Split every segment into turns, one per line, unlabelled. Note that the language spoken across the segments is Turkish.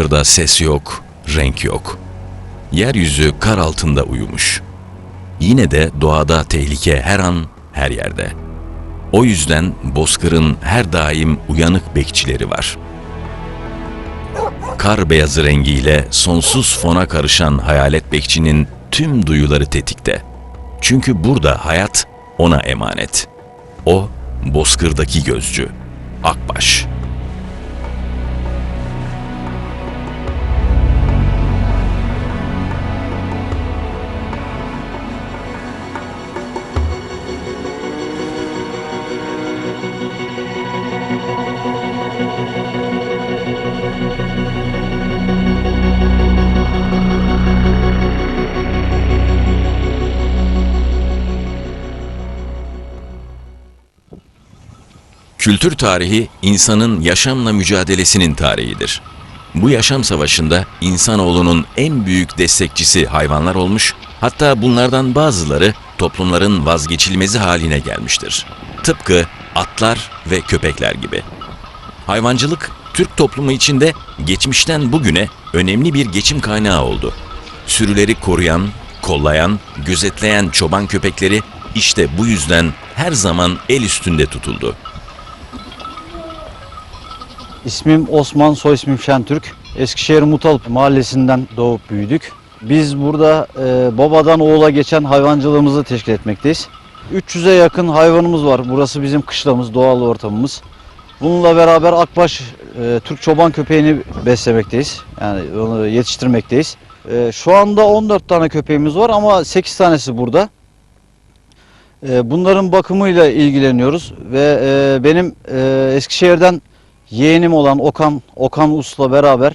Bozkırda ses yok, renk yok. Yeryüzü kar altında uyumuş. Yine de doğada tehlike her an, her yerde. O yüzden Bozkır'ın her daim uyanık bekçileri var. Kar beyazı rengiyle sonsuz fona karışan hayalet bekçinin tüm duyuları tetikte. Çünkü burada hayat ona emanet. O, Bozkır'daki gözcü, Akbaş. Kültür tarihi insanın yaşamla mücadelesinin tarihidir. Bu yaşam savaşında insanoğlunun en büyük destekçisi hayvanlar olmuş, hatta bunlardan bazıları toplumların vazgeçilmezi haline gelmiştir. Tıpkı atlar ve köpekler gibi. Hayvancılık Türk toplumu içinde geçmişten bugüne önemli bir geçim kaynağı oldu. Sürüleri koruyan, kollayan, gözetleyen çoban köpekleri işte bu yüzden her zaman el üstünde tutuldu.
İsmim Osman, soy ismim Şentürk. Eskişehir Mutalp mahallesinden doğup büyüdük. Biz burada e, babadan oğula geçen hayvancılığımızı teşkil etmekteyiz. 300'e yakın hayvanımız var. Burası bizim kışlamız, doğal ortamımız. Bununla beraber Akbaş e, Türk çoban köpeğini beslemekteyiz. Yani onu yetiştirmekteyiz. E, şu anda 14 tane köpeğimiz var ama 8 tanesi burada. E, bunların bakımıyla ilgileniyoruz ve e, benim e, Eskişehir'den yeğenim olan Okan, Okan Us'la beraber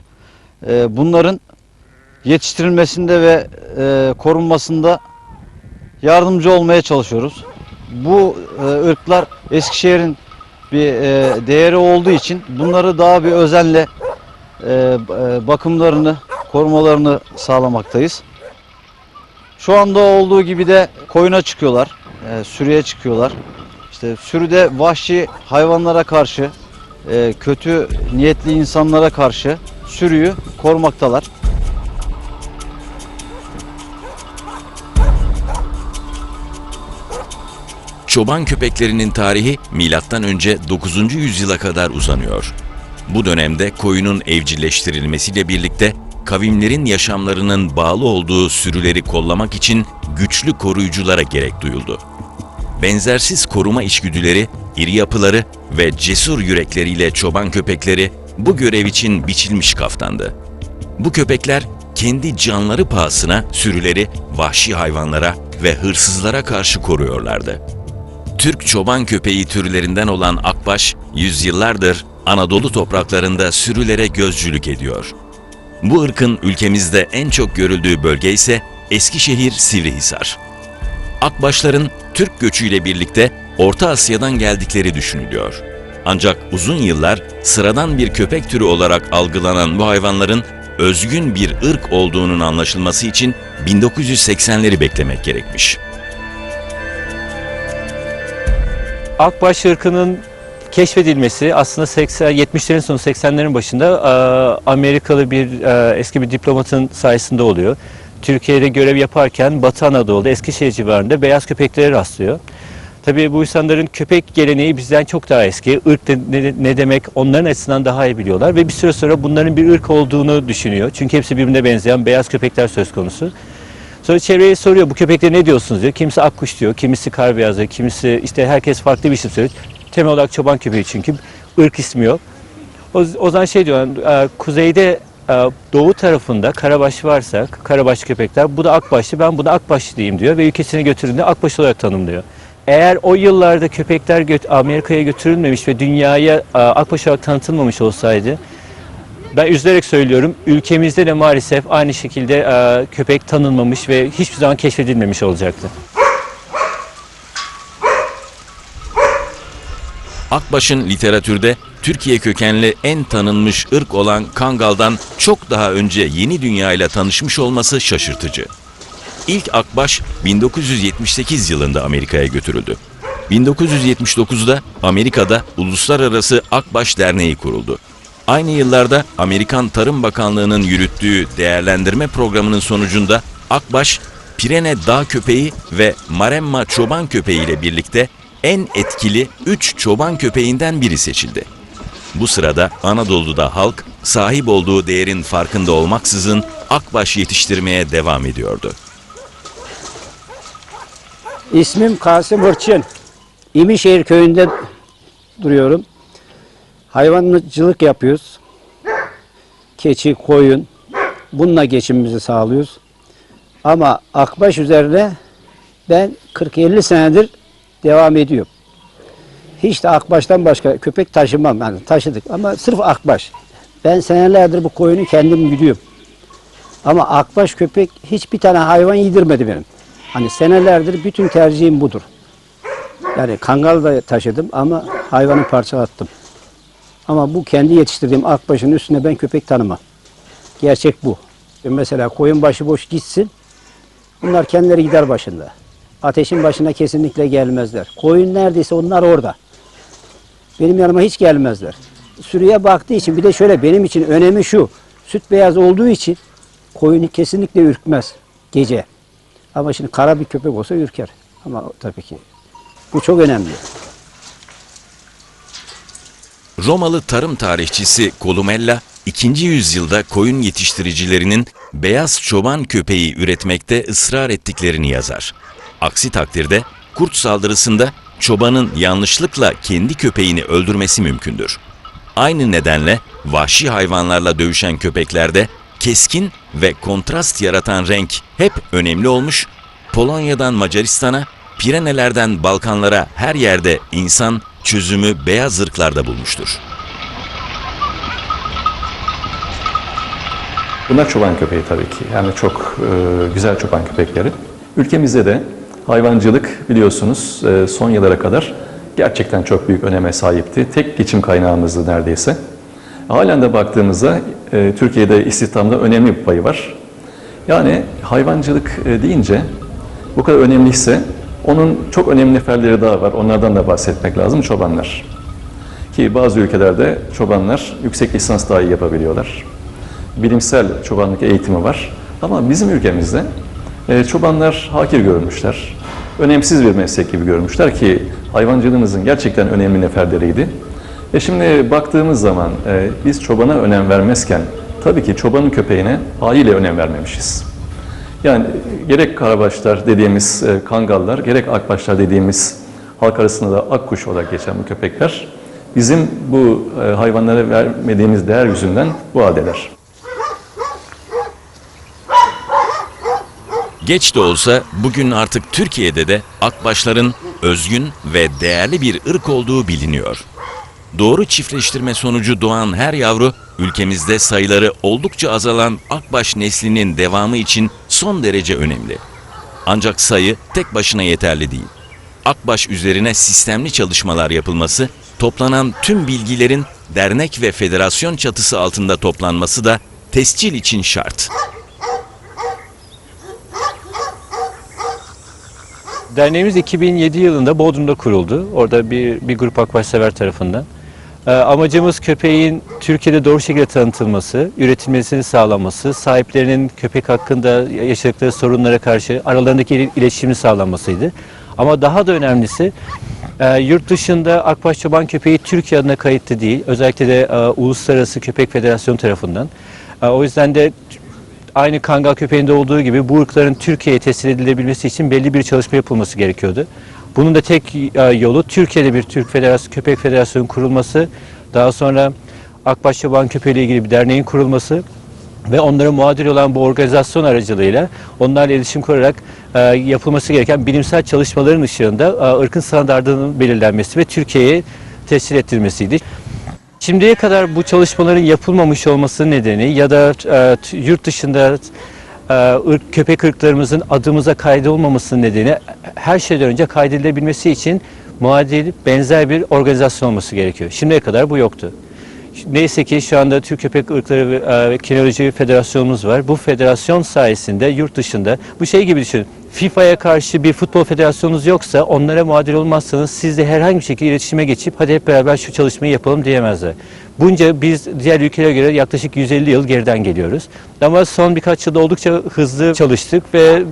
e, bunların yetiştirilmesinde ve e, korunmasında yardımcı olmaya çalışıyoruz. Bu e, ırklar Eskişehir'in bir e, değeri olduğu için bunları daha bir özenle e, e, bakımlarını, korumalarını sağlamaktayız. Şu anda olduğu gibi de koyuna çıkıyorlar, e, sürüye çıkıyorlar. İşte sürüde vahşi hayvanlara karşı e, kötü niyetli insanlara karşı sürüyü korumaktalar.
Çoban köpeklerinin tarihi milattan önce 9. yüzyıla kadar uzanıyor. Bu dönemde koyunun evcilleştirilmesiyle birlikte kavimlerin yaşamlarının bağlı olduğu sürüleri kollamak için güçlü koruyuculara gerek duyuldu. Benzersiz koruma içgüdüleri, iri yapıları ve cesur yürekleriyle çoban köpekleri bu görev için biçilmiş kaftandı. Bu köpekler kendi canları pahasına sürüleri vahşi hayvanlara ve hırsızlara karşı koruyorlardı. Türk çoban köpeği türlerinden olan akbaş, yüzyıllardır Anadolu topraklarında sürülere gözcülük ediyor. Bu ırkın ülkemizde en çok görüldüğü bölge ise Eskişehir Sivrihisar. Akbaşların Türk göçüyle birlikte Orta Asya'dan geldikleri düşünülüyor. Ancak uzun yıllar sıradan bir köpek türü olarak algılanan bu hayvanların özgün bir ırk olduğunun anlaşılması için 1980'leri beklemek gerekmiş.
Akbaş ırkının keşfedilmesi aslında 80 70'lerin sonu 80'lerin başında Amerikalı bir eski bir diplomatın sayesinde oluyor. Türkiye'de görev yaparken Batı Anadolu'da Eskişehir civarında beyaz köpeklere rastlıyor. Tabii bu insanların köpek geleneği bizden çok daha eski. Irk ne, ne demek onların açısından daha iyi biliyorlar ve bir süre sonra bunların bir ırk olduğunu düşünüyor. Çünkü hepsi birbirine benzeyen beyaz köpekler söz konusu. Sonra çevreye soruyor bu köpeklere ne diyorsunuz diyor. Kimisi akkuş diyor, kimisi kar beyazı, kimisi işte herkes farklı bir isim söylüyor. Temel olarak çoban köpeği çünkü ırk ismi yok. O, o zaman şey diyor, kuzeyde doğu tarafında karabaş varsa, karabaş köpekler, bu da akbaşlı, ben buna akbaşlı diyeyim diyor ve ülkesine götürdüğünde akbaş olarak tanımlıyor. Eğer o yıllarda köpekler Amerika'ya götürülmemiş ve dünyaya e, akbaş olarak tanıtılmamış olsaydı, ben üzülerek söylüyorum, ülkemizde de maalesef aynı şekilde e, köpek tanınmamış ve hiçbir zaman keşfedilmemiş olacaktı.
Akbaş'ın literatürde Türkiye kökenli en tanınmış ırk olan Kangal'dan çok daha önce yeni dünya ile tanışmış olması şaşırtıcı. İlk Akbaş 1978 yılında Amerika'ya götürüldü. 1979'da Amerika'da Uluslararası Akbaş Derneği kuruldu. Aynı yıllarda Amerikan Tarım Bakanlığı'nın yürüttüğü değerlendirme programının sonucunda Akbaş, Pirene Dağ Köpeği ve Maremma Çoban Köpeği ile birlikte en etkili 3 çoban köpeğinden biri seçildi. Bu sırada Anadolu'da halk sahip olduğu değerin farkında olmaksızın akbaş yetiştirmeye devam ediyordu.
İsmim Kasım Hırçın. İmişehir köyünde duruyorum. Hayvancılık yapıyoruz. Keçi, koyun. Bununla geçimimizi sağlıyoruz. Ama akbaş üzerine ben 40-50 senedir devam ediyorum. Hiç de akbaştan başka köpek taşımam. Yani taşıdık ama sırf akbaş. Ben senelerdir bu koyunu kendim gidiyorum. Ama akbaş köpek hiçbir tane hayvan yedirmedi benim. Hani senelerdir bütün tercihim budur. Yani kangal da taşıdım ama hayvanı parçalattım. Ama bu kendi yetiştirdiğim akbaşın üstüne ben köpek tanımam. Gerçek bu. Mesela koyun başıboş gitsin. Bunlar kendileri gider başında. Ateşin başına kesinlikle gelmezler. Koyun neredeyse onlar orada. Benim yanıma hiç gelmezler. Sürüye baktığı için bir de şöyle benim için önemi şu. Süt beyaz olduğu için koyun kesinlikle ürkmez gece. Ama şimdi kara bir köpek olsa ürker. Ama tabii ki bu çok önemli.
Romalı tarım tarihçisi Columella, 2. yüzyılda koyun yetiştiricilerinin beyaz çoban köpeği üretmekte ısrar ettiklerini yazar. Aksi takdirde kurt saldırısında çobanın yanlışlıkla kendi köpeğini öldürmesi mümkündür. Aynı nedenle vahşi hayvanlarla dövüşen köpeklerde keskin ve kontrast yaratan renk hep önemli olmuş, Polonya'dan Macaristan'a, Pirenelerden Balkanlara her yerde insan çözümü beyaz ırklarda bulmuştur.
Bunlar çoban köpeği tabii ki. Yani çok e, güzel çoban köpekleri. Ülkemizde de hayvancılık biliyorsunuz e, son yıllara kadar gerçekten çok büyük öneme sahipti. Tek geçim kaynağımızdı neredeyse. Halen de baktığımızda e, Türkiye'de istihdamda önemli bir payı var. Yani hayvancılık e, deyince bu kadar önemliyse onun çok önemli neferleri daha var. Onlardan da bahsetmek lazım. Çobanlar. Ki bazı ülkelerde çobanlar yüksek lisans dahi yapabiliyorlar bilimsel çobanlık eğitimi var. Ama bizim ülkemizde çobanlar hakir görmüşler. Önemsiz bir meslek gibi görmüşler ki hayvancılığımızın gerçekten önemli neferleriydi. E şimdi baktığımız zaman e, biz çobana önem vermezken tabii ki çobanın köpeğine haliyle önem vermemişiz. Yani gerek karabaşlar dediğimiz e, kangallar, gerek akbaşlar dediğimiz halk arasında da akkuş olarak geçen bu köpekler bizim bu e, hayvanlara vermediğimiz değer yüzünden bu haldeler.
Geç de olsa bugün artık Türkiye'de de akbaşların özgün ve değerli bir ırk olduğu biliniyor. Doğru çiftleştirme sonucu doğan her yavru ülkemizde sayıları oldukça azalan akbaş neslinin devamı için son derece önemli. Ancak sayı tek başına yeterli değil. Akbaş üzerine sistemli çalışmalar yapılması, toplanan tüm bilgilerin dernek ve federasyon çatısı altında toplanması da tescil için şart.
Derneğimiz 2007 yılında Bodrum'da kuruldu. Orada bir, bir grup akbaşsever tarafından. Ee, amacımız köpeğin Türkiye'de doğru şekilde tanıtılması, üretilmesini sağlanması, sahiplerinin köpek hakkında yaşadıkları sorunlara karşı aralarındaki il- iletişimin sağlanmasıydı. Ama daha da önemlisi e, yurt dışında Akbaş Çoban Köpeği Türkiye adına kayıtlı değil. Özellikle de e, Uluslararası Köpek Federasyonu tarafından. E, o yüzden de aynı kangal köpeğinde olduğu gibi bu ırkların Türkiye'ye teslim edilebilmesi için belli bir çalışma yapılması gerekiyordu. Bunun da tek e, yolu Türkiye'de bir Türk Federasyonu, Köpek Federasyonu kurulması, daha sonra Akbaş Çoban Köpeği ile ilgili bir derneğin kurulması ve onlara muadil olan bu organizasyon aracılığıyla onlarla iletişim kurarak e, yapılması gereken bilimsel çalışmaların ışığında e, ırkın standartının belirlenmesi ve Türkiye'ye tescil ettirilmesiydi. Şimdiye kadar bu çalışmaların yapılmamış olması nedeni ya da e, yurt dışında e, ırk, köpek ırklarımızın adımıza kaydolmaması nedeni her şeyden önce kaydedilebilmesi için muadil benzer bir organizasyon olması gerekiyor. Şimdiye kadar bu yoktu. Neyse ki şu anda Türk Köpek Irkları e, ve Kinoloji Federasyonumuz var. Bu federasyon sayesinde yurt dışında bu şey gibi düşünün. FIFA'ya karşı bir futbol federasyonunuz yoksa onlara muadil olmazsanız siz de herhangi bir şekilde iletişime geçip hadi hep beraber şu çalışmayı yapalım diyemezler. Bunca biz diğer ülkelere göre yaklaşık 150 yıl geriden geliyoruz. Ama son birkaç yılda oldukça hızlı çalıştık ve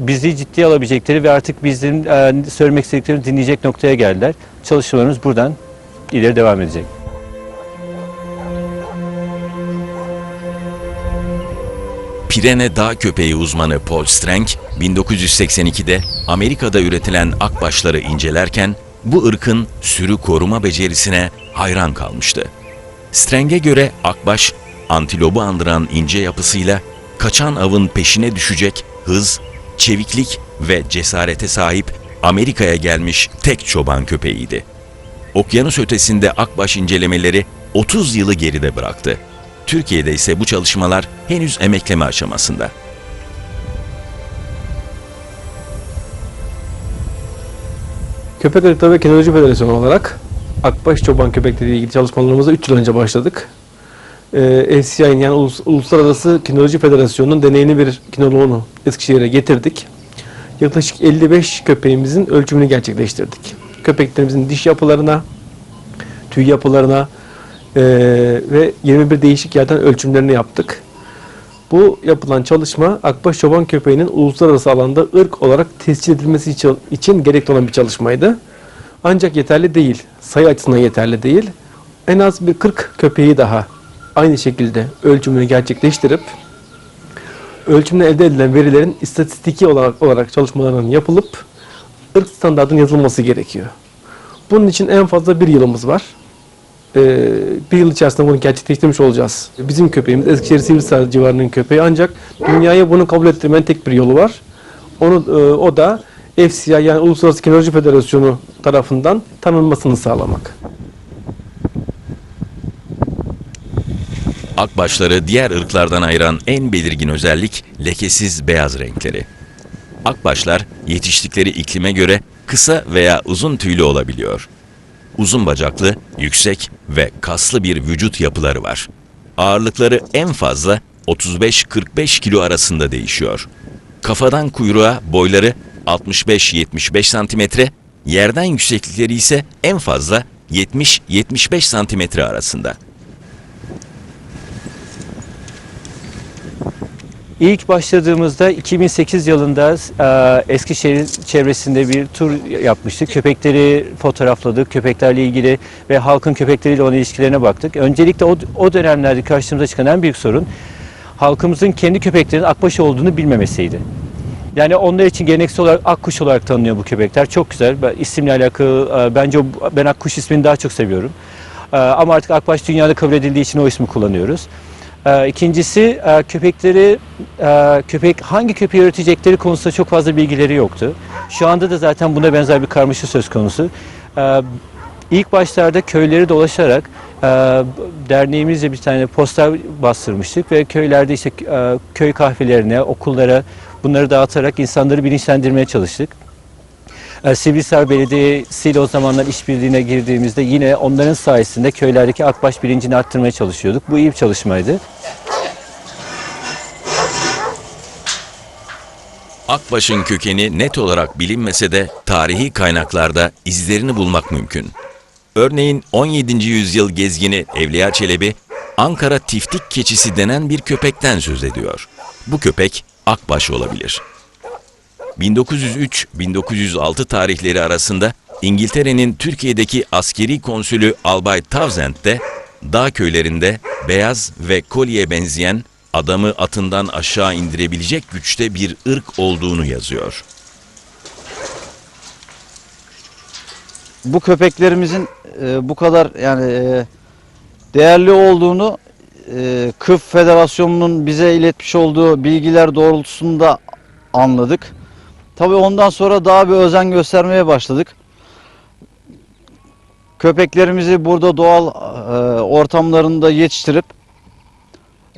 bizi ciddiye alabilecekleri ve artık bizim e, söylemek istediklerini dinleyecek noktaya geldiler. Çalışmalarımız buradan ileri devam edecek.
Pirene dağ köpeği uzmanı Paul Strang, 1982'de Amerika'da üretilen akbaşları incelerken bu ırkın sürü koruma becerisine hayran kalmıştı. Strang'e göre akbaş, antilobu andıran ince yapısıyla kaçan avın peşine düşecek hız, çeviklik ve cesarete sahip Amerika'ya gelmiş tek çoban köpeğiydi. Okyanus ötesinde akbaş incelemeleri 30 yılı geride bıraktı. Türkiye'de ise bu çalışmalar henüz emekleme aşamasında.
Köpek Irkları ve Kinoloji Federasyonu olarak Akbaş Çoban köpekleri ile ilgili çalışmalarımıza 3 yıl önce başladık. Ee, FCI'nin yani Ulus- Uluslararası Kinoloji Federasyonu'nun deneyini bir kinoloğunu Eskişehir'e getirdik. Yaklaşık 55 köpeğimizin ölçümünü gerçekleştirdik. Köpeklerimizin diş yapılarına, tüy yapılarına eee, ve 21 değişik yerden ölçümlerini yaptık. Bu yapılan çalışma Akbaş Çoban köpeğinin uluslararası alanda ırk olarak tescil edilmesi için, için gerekli olan bir çalışmaydı. Ancak yeterli değil. Sayı açısından yeterli değil. En az bir 40 köpeği daha aynı şekilde ölçümünü gerçekleştirip ölçümden elde edilen verilerin istatistiki olarak, olarak çalışmalarının yapılıp ırk standartının yazılması gerekiyor. Bunun için en fazla bir yılımız var. Ee, bir yıl içerisinde bunu gerçekleştirmiş olacağız. Bizim köpeğimiz Eskişehir Sivrisar civarının köpeği ancak dünyaya bunu kabul ettirmenin tek bir yolu var. Onu e, o da FCI yani Uluslararası Kinoloji Federasyonu tarafından tanınmasını sağlamak.
Akbaşları diğer ırklardan ayıran en belirgin özellik lekesiz beyaz renkleri. Akbaşlar yetiştikleri iklime göre kısa veya uzun tüylü olabiliyor. Uzun bacaklı, yüksek ve kaslı bir vücut yapıları var. Ağırlıkları en fazla 35-45 kilo arasında değişiyor. Kafadan kuyruğa boyları 65-75 santimetre, yerden yükseklikleri ise en fazla 70-75 santimetre arasında.
İlk başladığımızda 2008 yılında e, Eskişehir çevresinde bir tur yapmıştık. Köpekleri fotoğrafladık, köpeklerle ilgili ve halkın köpekleriyle olan ilişkilerine baktık. Öncelikle o, o dönemlerde karşımıza çıkan en büyük sorun halkımızın kendi köpeklerinin akbaş olduğunu bilmemesiydi. Yani onlar için geleneksel olarak akkuş olarak tanınıyor bu köpekler. Çok güzel. Ben, isimle alakalı e, bence ben akkuş ismini daha çok seviyorum. E, Ama artık akbaş dünyada kabul edildiği için o ismi kullanıyoruz. E, İkincisi e, köpekleri e, köpek hangi köpeği üretecekleri konusunda çok fazla bilgileri yoktu. Şu anda da zaten buna benzer bir karmaşa söz konusu. E, İlk başlarda köyleri dolaşarak e, derneğimizle bir tane poster bastırmıştık ve köylerde işte köy kahvelerine, okullara bunları dağıtarak insanları bilinçlendirmeye çalıştık. E, Sivrisar Belediyesi ile o zamanlar işbirliğine girdiğimizde yine onların sayesinde köylerdeki akbaş bilincini arttırmaya çalışıyorduk. Bu iyi bir çalışmaydı.
Akbaş'ın kökeni net olarak bilinmese de tarihi kaynaklarda izlerini bulmak mümkün. Örneğin 17. yüzyıl gezgini Evliya Çelebi, Ankara tiftik keçisi denen bir köpekten söz ediyor. Bu köpek Akbaş olabilir. 1903-1906 tarihleri arasında İngiltere'nin Türkiye'deki askeri konsülü Albay Townsend dağ köylerinde beyaz ve kolye benzeyen adamı atından aşağı indirebilecek güçte bir ırk olduğunu yazıyor.
bu köpeklerimizin e, bu kadar yani e, değerli olduğunu e, KıF Federasyonu'nun bize iletmiş olduğu bilgiler doğrultusunda anladık. Tabii ondan sonra daha bir özen göstermeye başladık. Köpeklerimizi burada doğal e, ortamlarında yetiştirip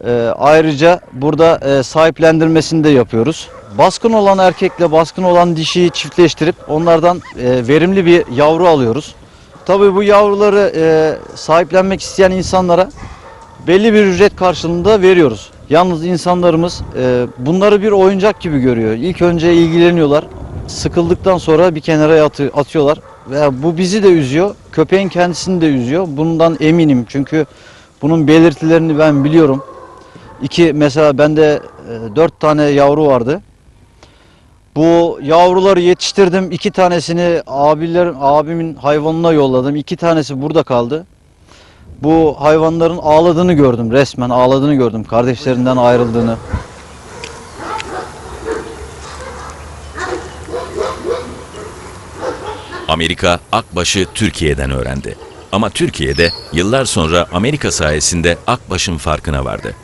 e, ayrıca burada e, sahiplendirmesini de yapıyoruz. Baskın olan erkekle baskın olan dişiyi çiftleştirip onlardan e, verimli bir yavru alıyoruz. Tabii bu yavruları e, sahiplenmek isteyen insanlara belli bir ücret karşılığında veriyoruz. Yalnız insanlarımız e, bunları bir oyuncak gibi görüyor. İlk önce ilgileniyorlar. Sıkıldıktan sonra bir kenara atı- atıyorlar. Ve bu bizi de üzüyor. Köpeğin kendisini de üzüyor. Bundan eminim çünkü bunun belirtilerini ben biliyorum. İki mesela bende e, dört tane yavru vardı. Bu yavruları yetiştirdim. İki tanesini abilerin abimin hayvanına yolladım. İki tanesi burada kaldı. Bu hayvanların ağladığını gördüm. Resmen ağladığını gördüm. Kardeşlerinden ayrıldığını.
Amerika Akbaş'ı Türkiye'den öğrendi. Ama Türkiye'de yıllar sonra Amerika sayesinde Akbaş'ın farkına vardı.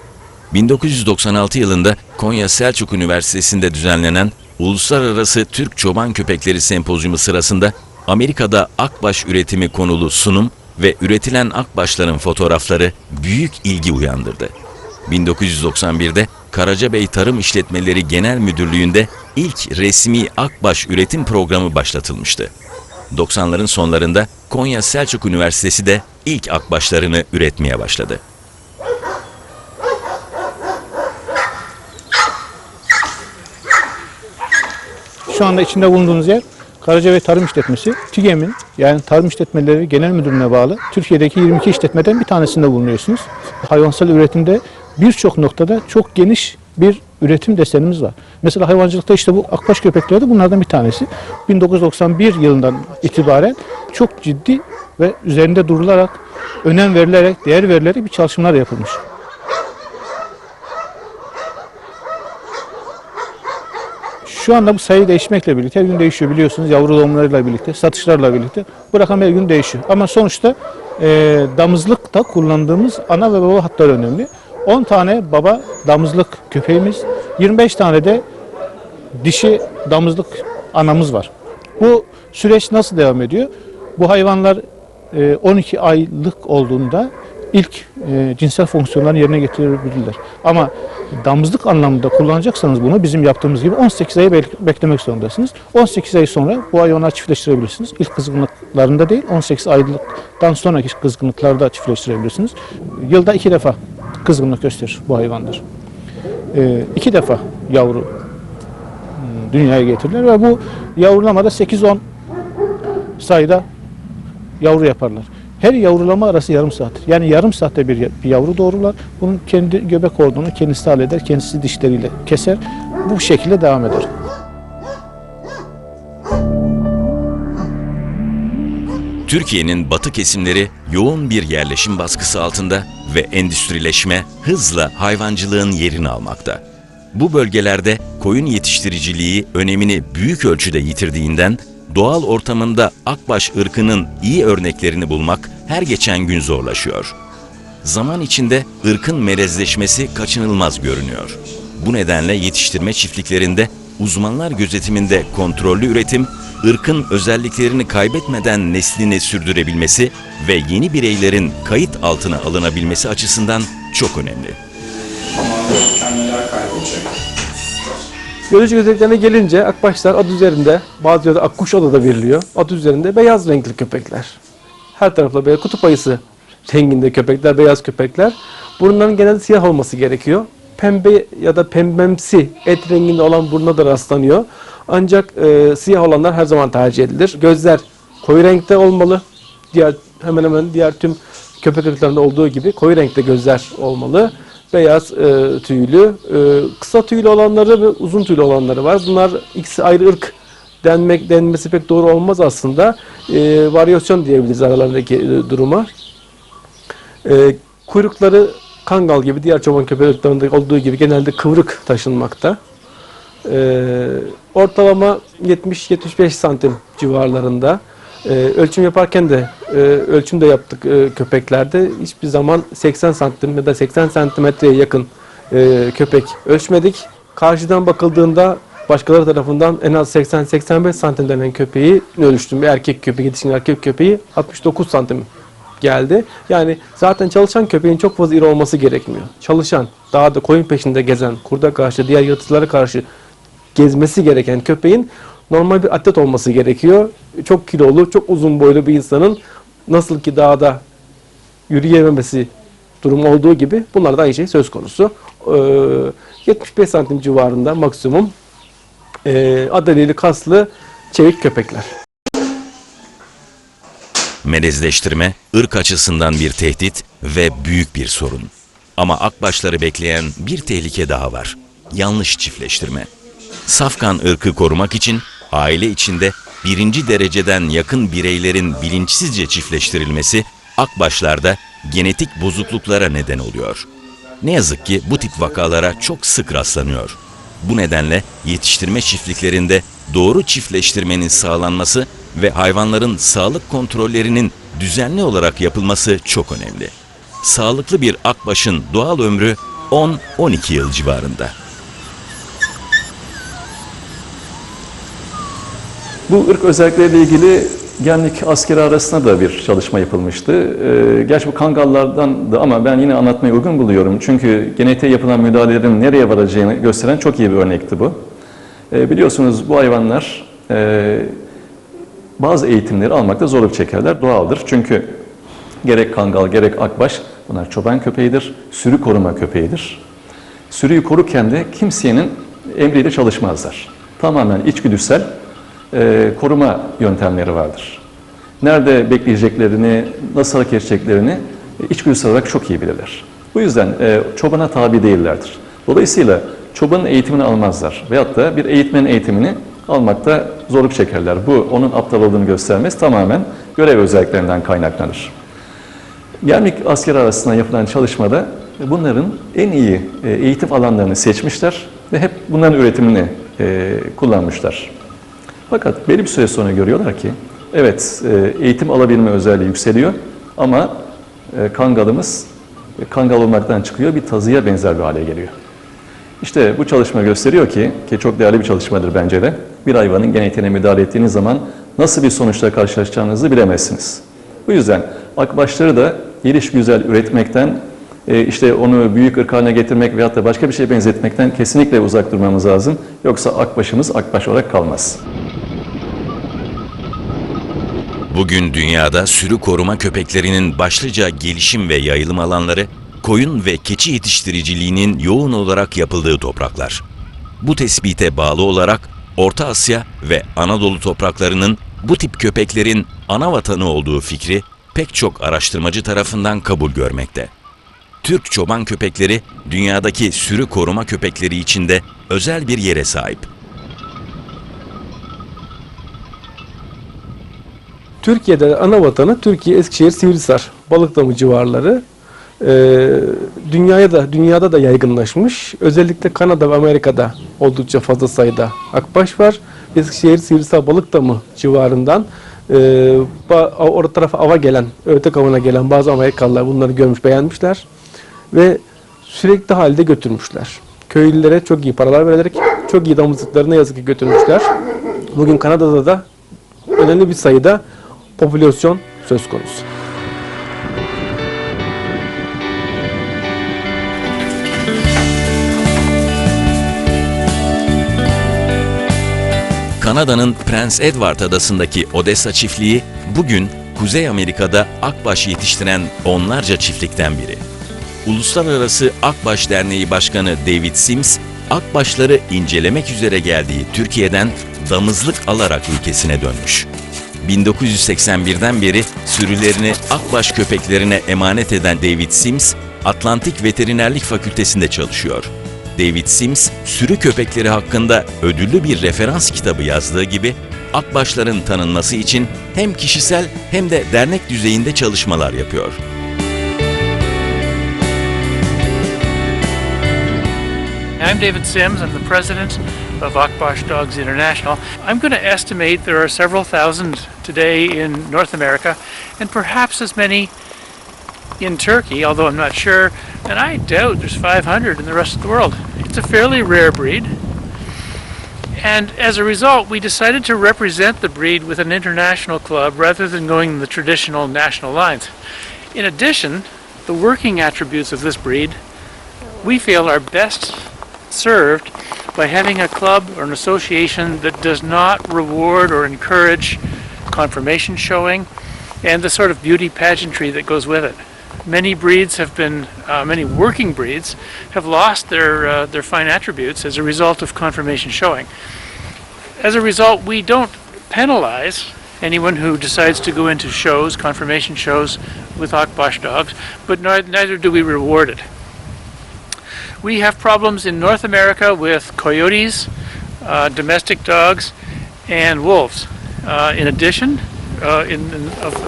1996 yılında Konya Selçuk Üniversitesi'nde düzenlenen Uluslararası Türk Çoban Köpekleri Sempozyumu sırasında Amerika'da akbaş üretimi konulu sunum ve üretilen akbaşların fotoğrafları büyük ilgi uyandırdı. 1991'de Karacabey Tarım İşletmeleri Genel Müdürlüğü'nde ilk resmi akbaş üretim programı başlatılmıştı. 90'ların sonlarında Konya Selçuk Üniversitesi de ilk akbaşlarını üretmeye başladı.
Şu anda içinde bulunduğunuz yer Karacabey Tarım İşletmesi, TİGEM'in yani Tarım İşletmeleri Genel Müdürlüğü'ne bağlı Türkiye'deki 22 işletmeden bir tanesinde bulunuyorsunuz. Hayvansal üretimde birçok noktada çok geniş bir üretim desenimiz var. Mesela hayvancılıkta işte bu akbaş köpekleri de bunlardan bir tanesi. 1991 yılından itibaren çok ciddi ve üzerinde durularak, önem verilerek, değer verilerek bir çalışmalar yapılmış. Şu anda bu sayı değişmekle birlikte her gün değişiyor biliyorsunuz yavru doğumlarıyla birlikte, satışlarla birlikte bu rakam her gün değişiyor. Ama sonuçta e, damızlıkta kullandığımız ana ve baba hatları önemli. 10 tane baba damızlık köpeğimiz, 25 tane de dişi damızlık anamız var. Bu süreç nasıl devam ediyor? Bu hayvanlar e, 12 aylık olduğunda ilk e, cinsel fonksiyonlarını yerine getirebilirler. Ama damızlık anlamında kullanacaksanız bunu bizim yaptığımız gibi 18 ayı bek- beklemek zorundasınız. 18 ay sonra bu hayvanları çiftleştirebilirsiniz. İlk kızgınlıklarında değil 18 aylıktan sonraki kızgınlıklarda çiftleştirebilirsiniz. Yılda iki defa kızgınlık gösterir bu hayvanlar. E, iki defa yavru hmm, dünyaya getirirler ve bu yavrulamada 8-10 sayıda yavru yaparlar. Her yavrulama arası yarım saat. Yani yarım saatte bir yavru doğururlar. Bunun kendi göbek ordunu kendisi halleder, kendisi dişleriyle keser. Bu şekilde devam eder.
Türkiye'nin batı kesimleri yoğun bir yerleşim baskısı altında ve endüstrileşme hızla hayvancılığın yerini almakta. Bu bölgelerde koyun yetiştiriciliği önemini büyük ölçüde yitirdiğinden doğal ortamında akbaş ırkının iyi örneklerini bulmak her geçen gün zorlaşıyor. Zaman içinde ırkın melezleşmesi kaçınılmaz görünüyor. Bu nedenle yetiştirme çiftliklerinde uzmanlar gözetiminde kontrollü üretim, ırkın özelliklerini kaybetmeden neslini sürdürebilmesi ve yeni bireylerin kayıt altına alınabilmesi açısından çok önemli.
kendiler kaybolacak.
Biyolojik özelliklerine gelince akbaşlar adı üzerinde, bazı yerde akkuş adı da veriliyor. Adı üzerinde beyaz renkli köpekler. Her tarafta böyle kutup ayısı renginde köpekler, beyaz köpekler. Bunların genelde siyah olması gerekiyor. Pembe ya da pembemsi et renginde olan burnuna da rastlanıyor. Ancak e, siyah olanlar her zaman tercih edilir. Gözler koyu renkte olmalı. Diğer hemen hemen diğer tüm köpek ırklarında olduğu gibi koyu renkte gözler olmalı. Beyaz e, tüylü, e, kısa tüylü olanları ve uzun tüylü olanları var. Bunlar ikisi ayrı ırk denmek denmesi pek doğru olmaz aslında. E, varyasyon diyebiliriz aralarındaki e, duruma. E, kuyrukları kangal gibi diğer çoban köpek ırklarında olduğu gibi genelde kıvrık taşınmakta. E, ortalama 70-75 santim civarlarında. E, ölçüm yaparken de e, ölçüm de yaptık e, köpeklerde. Hiçbir zaman 80 santim ya da 80 santimetreye yakın e, köpek ölçmedik. Karşıdan bakıldığında başkaları tarafından en az 80-85 santim denen köpeği ölçtüm. Bir erkek köpeği, yetişkin erkek köpeği 69 santim geldi. Yani zaten çalışan köpeğin çok fazla iri olması gerekmiyor. Çalışan, dağda koyun peşinde gezen, kurda karşı, diğer yırtıcılara karşı gezmesi gereken köpeğin normal bir atlet olması gerekiyor. Çok kilolu, çok uzun boylu bir insanın nasıl ki dağda yürüyememesi durum olduğu gibi bunlar da aynı şey söz konusu. Ee, 75 santim civarında maksimum e, adalyeli kaslı çevik köpekler.
Melezleştirme, ırk açısından bir tehdit ve büyük bir sorun. Ama akbaşları bekleyen bir tehlike daha var. Yanlış çiftleştirme. Safkan ırkı korumak için aile içinde birinci dereceden yakın bireylerin bilinçsizce çiftleştirilmesi akbaşlarda genetik bozukluklara neden oluyor. Ne yazık ki bu tip vakalara çok sık rastlanıyor. Bu nedenle yetiştirme çiftliklerinde doğru çiftleştirmenin sağlanması ve hayvanların sağlık kontrollerinin düzenli olarak yapılması çok önemli. Sağlıklı bir akbaşın doğal ömrü 10-12 yıl civarında.
Bu ırk özellikleriyle ilgili Gemlik askeri arasında da bir çalışma yapılmıştı. Ee, gerçi bu Kangallardan da ama ben yine anlatmayı uygun buluyorum. Çünkü genetiğe yapılan müdahalelerin nereye varacağını gösteren çok iyi bir örnekti bu. Ee, biliyorsunuz bu hayvanlar e, bazı eğitimleri almakta zorluk çekerler. Doğaldır. Çünkü gerek kangal gerek akbaş bunlar çoban köpeğidir, sürü koruma köpeğidir. Sürüyü korurken de kimsenin emriyle çalışmazlar. Tamamen içgüdüsel e, koruma yöntemleri vardır. Nerede bekleyeceklerini, nasıl hareket edeceklerini içgüdüsel olarak çok iyi bilirler. Bu yüzden e, çobana tabi değillerdir. Dolayısıyla çobanın eğitimini almazlar veyahut da bir eğitmenin eğitimini almakta zorluk çekerler. Bu onun aptal olduğunu göstermez tamamen görev özelliklerinden kaynaklanır. Gemlik asker arasında yapılan çalışmada bunların en iyi e, eğitim alanlarını seçmişler ve hep bunların üretimini kullanmışlar. Fakat belli bir süre sonra görüyorlar ki evet e, eğitim alabilme özelliği yükseliyor ama e, kangalımız e, kangal olmaktan çıkıyor bir tazıya benzer bir hale geliyor. İşte bu çalışma gösteriyor ki, ki çok değerli bir çalışmadır bence de, bir hayvanın genetiğine müdahale ettiğiniz zaman nasıl bir sonuçla karşılaşacağınızı bilemezsiniz. Bu yüzden akbaşları da geliş güzel üretmekten, işte onu büyük ırk haline getirmek veyahut da başka bir şeye benzetmekten kesinlikle uzak durmamız lazım. Yoksa akbaşımız akbaş olarak kalmaz.
Bugün dünyada sürü koruma köpeklerinin başlıca gelişim ve yayılım alanları koyun ve keçi yetiştiriciliğinin yoğun olarak yapıldığı topraklar. Bu tespite bağlı olarak Orta Asya ve Anadolu topraklarının bu tip köpeklerin ana vatanı olduğu fikri pek çok araştırmacı tarafından kabul görmekte. Türk çoban köpekleri dünyadaki sürü koruma köpekleri içinde özel bir yere sahip.
Türkiye'de ana vatanı Türkiye, Eskişehir, Sivrisar, Balıkdamı civarları. Ee, dünyaya da dünyada da yaygınlaşmış. Özellikle Kanada ve Amerika'da oldukça fazla sayıda akbaş var. Eskişehir, Sivrisar, Balıkdamı civarından e, ba- orada tarafa ava gelen, ötek avına gelen bazı Amerikalılar bunları görmüş, beğenmişler ve sürekli halde götürmüşler. Köylülere çok iyi paralar vererek çok iyi damızlıkları ne yazık ki götürmüşler. Bugün Kanada'da da önemli bir sayıda popülasyon söz konusu.
Kanada'nın Prince Edward Adası'ndaki Odessa çiftliği bugün Kuzey Amerika'da akbaş yetiştiren onlarca çiftlikten biri. Uluslararası Akbaş Derneği Başkanı David Sims, akbaşları incelemek üzere geldiği Türkiye'den damızlık alarak ülkesine dönmüş. 1981'den beri sürülerini akbaş köpeklerine emanet eden David Sims, Atlantik Veterinerlik Fakültesinde çalışıyor. David Sims, sürü köpekleri hakkında ödüllü bir referans kitabı yazdığı gibi, akbaşların tanınması için hem kişisel hem de dernek düzeyinde çalışmalar yapıyor.
I'm David Sims. I'm the president of Akbash Dogs International. I'm going to estimate there are several thousand today in North America and perhaps as many in Turkey, although I'm not sure. And I doubt there's 500 in the rest of the world. It's a fairly rare breed. And as a result, we decided to represent the breed with an international club rather than going the traditional national lines. In addition, the working attributes of this breed we feel are best served by having a club or an association that does not reward or encourage confirmation showing, and the sort of beauty pageantry that goes with it. Many breeds have been, uh, many working breeds have lost their, uh, their fine attributes as a result of confirmation showing. As a result, we don't penalize anyone who decides to go into shows, confirmation shows with Akbash dogs, but neither, neither do we reward it. We have problems in North America with coyotes, uh, domestic dogs, and wolves. Uh, in addition, uh, in, in,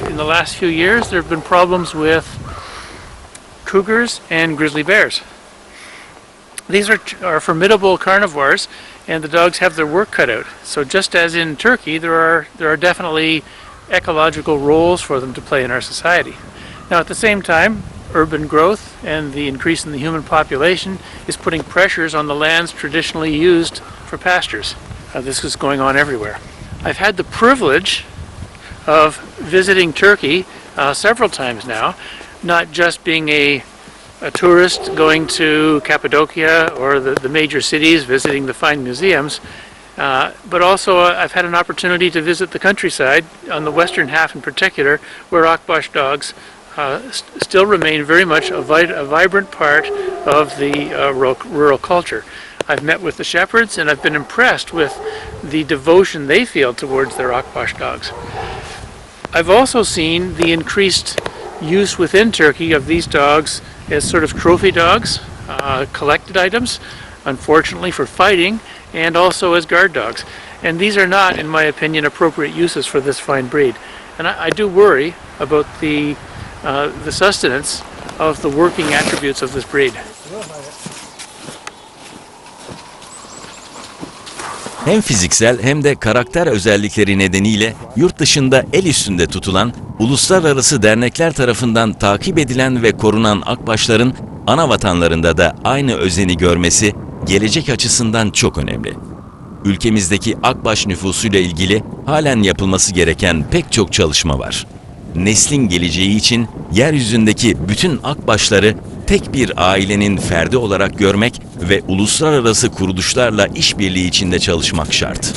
in the last few years, there have been problems with cougars and grizzly bears. These are, are formidable carnivores, and the dogs have their work cut out. So just as in Turkey, there are there are definitely ecological roles for them to play in our society. Now, at the same time, urban growth and the increase in the human population is putting pressures on the lands traditionally used for pastures. Uh, this is going on everywhere. I've had the privilege of visiting Turkey uh, several times now, not just being a, a tourist going to Cappadocia or the, the major cities, visiting the fine museums, uh, but also uh, I've had an opportunity to visit the countryside, on the western half in particular, where Akbash dogs uh, st- still remain very much a, a vibrant part of the uh, rural, rural culture. I've met with the shepherds and I've been impressed with the devotion they feel towards their Akbash dogs. I've also seen the increased use within Turkey of these dogs as sort of trophy dogs, uh, collected items, unfortunately for fighting, and also as guard dogs. And these are not, in my opinion, appropriate uses for this fine breed. And I, I do worry about the, uh, the sustenance of the working attributes of this breed.
Hem fiziksel hem de karakter özellikleri nedeniyle yurt dışında el üstünde tutulan, uluslararası dernekler tarafından takip edilen ve korunan akbaşların ana vatanlarında da aynı özeni görmesi gelecek açısından çok önemli. Ülkemizdeki akbaş nüfusuyla ilgili halen yapılması gereken pek çok çalışma var. Neslin geleceği için yeryüzündeki bütün akbaşları tek bir ailenin ferdi olarak görmek ve uluslararası kuruluşlarla işbirliği içinde çalışmak şart.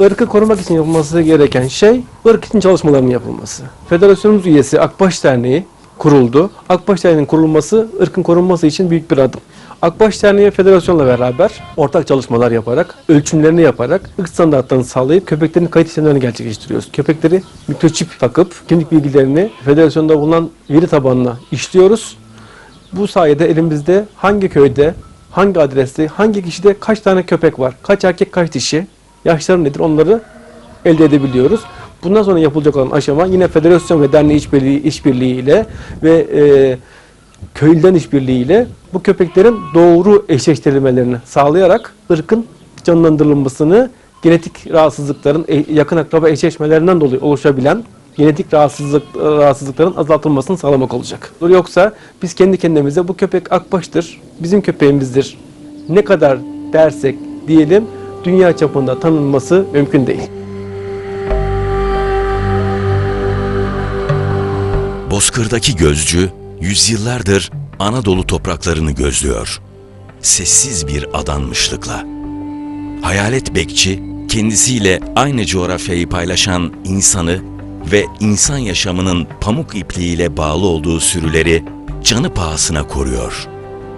Irkı korumak için yapılması gereken şey ırk için çalışmaların yapılması. Federasyonumuz üyesi Akbaş Derneği kuruldu. Akbaş Derneği'nin kurulması ırkın korunması için büyük bir adım. Akbaş Derneği federasyonla beraber ortak çalışmalar yaparak, ölçümlerini yaparak ırk standartlarını sağlayıp köpeklerin kayıt işlemlerini gerçekleştiriyoruz. Köpekleri mikroçip takıp kimlik bilgilerini federasyonda bulunan veri tabanına işliyoruz. Bu sayede elimizde hangi köyde, hangi adreste, hangi kişide kaç tane köpek var, kaç erkek kaç dişi, yaşları nedir onları elde edebiliyoruz. Bundan sonra yapılacak olan aşama yine federasyon ve derneği işbirliği, işbirliğiyle ve e, köylüden işbirliğiyle bu köpeklerin doğru eşleştirilmelerini sağlayarak ırkın canlandırılmasını genetik rahatsızlıkların e, yakın akraba eşleşmelerinden dolayı oluşabilen genetik rahatsızlık rahatsızlıkların azaltılmasını sağlamak olacak. Yoksa biz kendi kendimize bu köpek akbaştır, bizim köpeğimizdir. Ne kadar dersek diyelim dünya çapında tanınması mümkün değil.
Bozkır'daki gözcü yüzyıllardır Anadolu topraklarını gözlüyor. Sessiz bir adanmışlıkla. Hayalet bekçi kendisiyle aynı coğrafyayı paylaşan insanı ve insan yaşamının pamuk ipliğiyle bağlı olduğu sürüleri canı pahasına koruyor.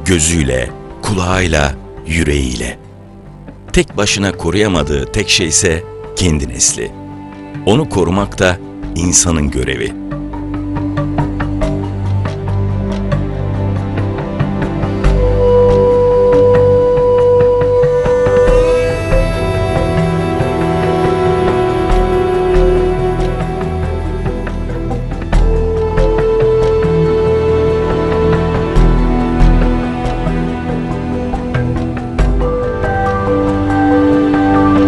Gözüyle, kulağıyla, yüreğiyle. Tek başına koruyamadığı tek şey ise kendi nesli. Onu korumak da insanın görevi.